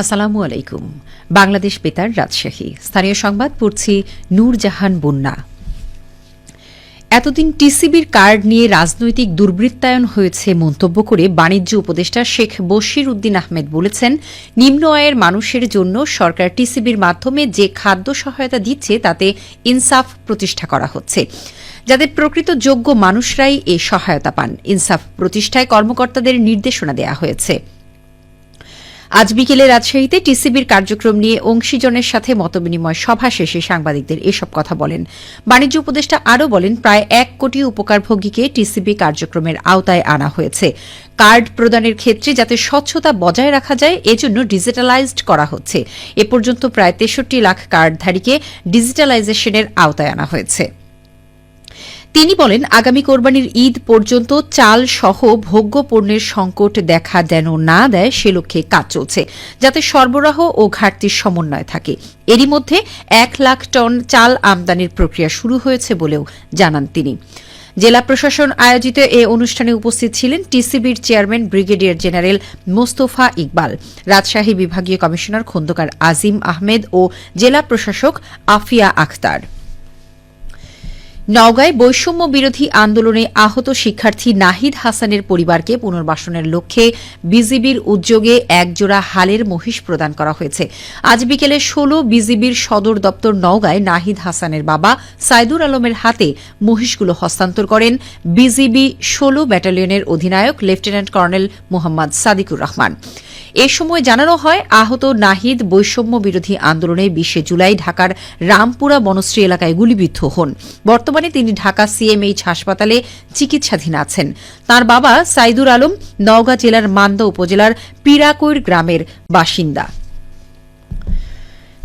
আসসালামু আলাইকুম। বাংলাদেশ বেতার রাজশাহী। স্থানীয় সংবাদ পড়ছি নূরজাহান বন্যা। এতদিন টিসিবির কার্ড নিয়ে রাজনৈতিক দুর্বৃত্তায়ন হয়েছে মন্তব্য করে বাণিজ্য উপদেষ্টা শেখ বশির উদ্দিন আহমেদ বলেছেন, নিম্ন আয়ের মানুষের জন্য সরকার টিসিবির মাধ্যমে যে খাদ্য সহায়তা দিচ্ছে তাতে ইনসাফ প্রতিষ্ঠা করা হচ্ছে। যাতে প্রকৃত যোগ্য মানুষরাই এ সহায়তা পান। ইনসাফ প্রতিষ্ঠায় কর্মকর্তাদের নির্দেশনা দেওয়া হয়েছে। আজ বিকেলে রাজশাহীতে টিসিবির কার্যক্রম নিয়ে অংশীজনের সাথে মতবিনিময় সভা শেষে সাংবাদিকদের এসব কথা বলেন। বাণিজ্য উপদেষ্টা আরও বলেন, প্রায় এক কোটি উপকারভোগীকে টিসিবি কার্যক্রমের আওতায় আনা হয়েছে। কার্ড প্রদানের ক্ষেত্রে যাতে স্বচ্ছতা বজায় রাখা যায়, এজন্য ডিজিটালাইজড করা হচ্ছে। এ পর্যন্ত প্রায় তেষট্টি লাখ কার্ডধারীকে ডিজিটালাইজেশনের আওতায় আনা হয়েছে। তিনি বলেন, আগামী কোরবানির ঈদ পর্যন্ত চাল সহ ভোগ্য পণ্যের সংকট দেখা যেন না দেয়, সে লক্ষ্যে কাজ চলছে, যাতে সরবরাহ ও ঘাটতির সমন্বয় থাকে। এরই মধ্যে এক লাখ টন চাল আমদানির প্রক্রিয়া শুরু হয়েছে বলেও জানান তিনি। জেলা প্রশাসন আয়োজিত এ অনুষ্ঠানে উপস্থিত ছিলেন টিসিবির chairman brigadier general Mostafa Iqbal, Rajshahi বিভাগীয় কমিশনার খন্দকার আজিম আহমেদ ও জেলা প্রশাসক আফিয়া আখতার। নওগাঁয় বৈষম্য বিরোধী আন্দোলনে আহত শিক্ষার্থী নাহিদ হাসানের পরিবারকে পুনর্বাসনের লক্ষ্যে বিজিবির উদ্যোগে একজোড়া হালের মহিষ প্রদান করা হয়েছে। আজ বিকেলে ষোলো বিজিবির সদর দপ্তর নওগাঁয় নাহিদ হাসানের বাবা সাইদুর আলমের হাতে মহিষগুলো হস্তান্তর করেন। বিজিবি ষোলো ব্যাটালিয়নের অধিনায়ক লেফটেন্যান্ট কর্নেল মোহাম্মদ সাদিকুর রহমান। এ সময় জানানো হয়, আহত নাহিদ বৈষম্য বিরোধী আন্দোলনে বিশে জুলাই ঢাকার রামপুরা বনশ্রী এলাকায় গুলিবিদ্ধ হন। বর্তমানে তিনি ঢাকা সিএমএইচ হাসপাতালে চিকিৎসাধীন আছেন। তার বাবা সাইদুর আলম নওগাঁ জেলার মান্দা উপজেলার পিরাকৈর গ্রামের বাসিন্দা।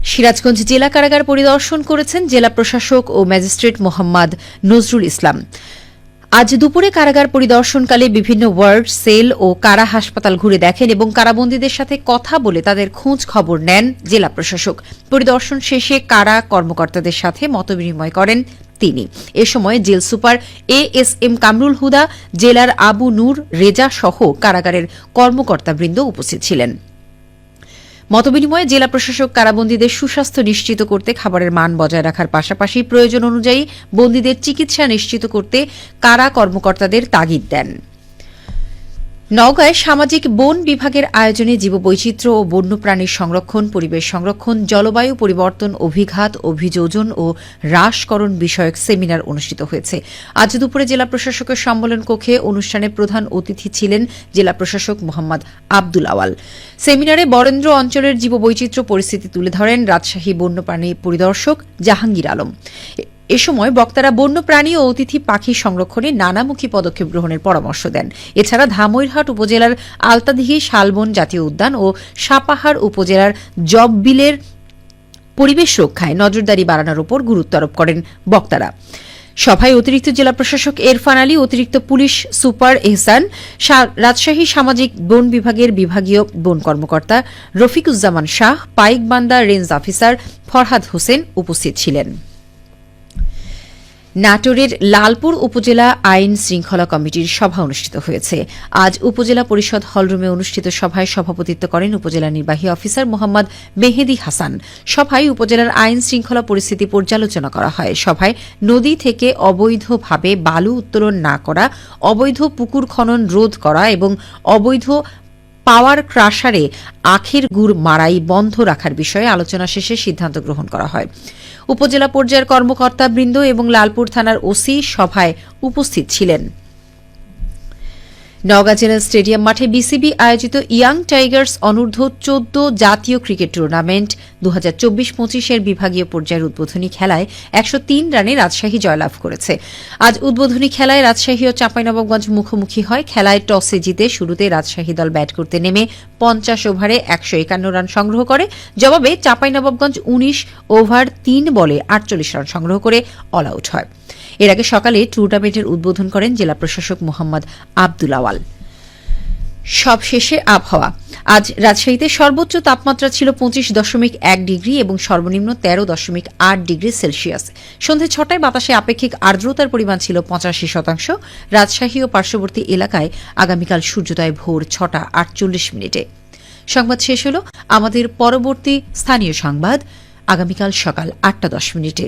সিরাজগঞ্জ জেলা কারাগার পরিদর্শন করেছেন জেলা প্রশাসক ও ম্যাজিস্ট্রেট মোহাম্মদ নজরুল ইসলাম। আজ দুপুরে কারাগার পরিদর্শনকালে বিভিন্ন ওয়ার্ড, সেল ও কারা হাসপাতাল ঘুরে দেখেন এবং কারাবন্দীদের সাথে কথা বলে তাদের খোঁজ খবর নেন জেলা প্রশাসক। পরিদর্শন শেষে কারা কর্মকর্তাদের সাথে মতবিনিময় করেন তিনি। এ সময় jail super A S M Kamrul Huda, jailer Abu Nur, Reza সহ কারাগারের কর্মকর্তাবৃন্দ উপস্থিত ছিলেন। মতবিনিময়ে জেলা প্রশাসক কারাবন্দীদের সুস্বাস্থ্য নিশ্চিত করতে খাবারের মান বজায় রাখার পাশাপাশি প্রয়োজন অনুযায়ী বন্দীদের চিকিৎসা নিশ্চিত করতে কারা কর্মকর্তাদের তাগিদ দেন। নওগাঁয় সামাজিক বন বিভাগের আয়োজনে জীববৈচিত্র্য ও বন্যপ্রাণীর সংরক্ষণ, পরিবেশ সংরক্ষণ, জলবায়ু পরিবর্তন, অভিঘাত, অভিযোজন ও হ্রাসকরণ বিষয়ক সেমিনার অনুষ্ঠিত হয়েছে। আজ দুপুরে জেলা প্রশাসকের সম্মেলন কক্ষে অনুষ্ঠানে প্রধান অতিথি ছিলেন জেলা প্রশাসক মোহাম্মদ আব্দুল আওয়াল। সেমিনারে বরেন্দ্র অঞ্চলের জীববৈচিত্র্য পরিস্থিতি তুলে ধরেন রাজশাহী বন্যপ্রাণী পরিদর্শক জাহাঙ্গীর আলম। এ সময় বক্তারা বন্যপ্রাণী ও অতিথি পাখি সংরক্ষণে নানামুখী পদক্ষেপ গ্রহণের পরামর্শ দেন। এছাড়া ধামইরহাট উপজেলার আলতাদিঘি শালবন জাতীয় উদ্যান ও সাপাহার উপজেলার জববিলের পরিবেশ রক্ষায় নজরদারি বাড়ানোর উপর গুরুত্ব আরোপ করেন বক্তারা। সভায় অতিরিক্ত জেলা প্রশাসক এরফান আলী, অতিরিক্ত পুলিশ সুপার এহসান রাজশাহী সামাজিক বন বিভাগের বিভাগীয় বন কর্মকর্তা রফিকুজ্জামান শাহ পাইকবান্দা রেঞ্জ অফিসার ফরহাদ হোসেন উপস্থিত ছিলেন। নাটোরের লালপুর উপজেলা আইন শৃঙ্খলা কমিটির সভা অনুষ্ঠিত হয়েছে। আজ উপজেলা পরিষদ হলরুমে অনুষ্ঠিত সভায় সভাপতিত্ব করেন উপজেলা নির্বাহী অফিসার মোহাম্মদ মেহেদি হাসান। সভায় উপজেলার আইন শৃঙ্খলা পরিস্থিতি পর্যালোচনা করা হয়। সভায় নদী থেকে অবৈধভাবে বালু উত্তোলন না করা, অবৈধ পুকুর খনন রোধ করা এবং অবৈধ পাওয়ার ক্রাশারে আখের গুড় মারাই বন্ধ রাখার বিষয়ে আলোচনা শেষে সিদ্ধান্ত গ্রহণ করা হয়। উপজেলা পর্যায়ের কর্মকর্তাবৃন্দ এবং লালপুর থানার ওসি সভায় উপস্থিত ছিলেন। নওগাঁ জেলা স্টেডিয়াম মাঠে বিসিবি আয়োজিত ইয়াং টাইগার্স অনূর্ধ্ব চোদ্দ জাতীয় ক্রিকেট টুর্নামেন্ট দু হাজার চব্বিশ পঁচিশের বিভাগীয় পর্যায়ের উদ্বোধনী খেলায় একশো তিন রানে রাজশাহী জয়লাভ করেছে। আজ উদ্বোধনী খেলায় রাজশাহী ও চাঁপাইনবাবগঞ্জ মুখোমুখি হয়। খেলায় টসে জিতে শুরুতে রাজশাহী দল ব্যাট করতে নেমে পঞ্চাশ ওভারে একশো একান্ন রান সংগ্রহ করে। জবাবে চাঁপাইনবাবগঞ্জ উনিশ ওভার তিন বলে আটচল্লিশ রান সংগ্রহ করে অল আউট হয়। এর আগে সকালে টুর্নামেন্টের উদ্বোধন করেন জেলা প্রশাসক মোহাম্মদ আব্দুল আওয়াল। সবশেষে আবহাওয়া। আজ রাজশাহীতে সর্বোচ্চ তাপমাত্রা ছিল পঁচিশ দশমিক এক ডিগ্রি এবং সর্বনিম্ন তেরো দশমিক আট ডিগ্রি সেলসিয়াস। সন্ধে ছটায় বাতাসে আপেক্ষিক আর্দ্রতার পরিমাণ ছিল পঁচাশি শতাংশ। রাজশাহী ও পার্শ্ববর্তী এলাকায় আগামীকাল সূর্যোদয় ভোর ছটা আটচল্লিশ মিনিটে। সংবাদ শেষ হল আমাদের পরবর্তী স্থানীয় সংবাদ। আগামীকাল সকাল আটটা দশ মিনিটে।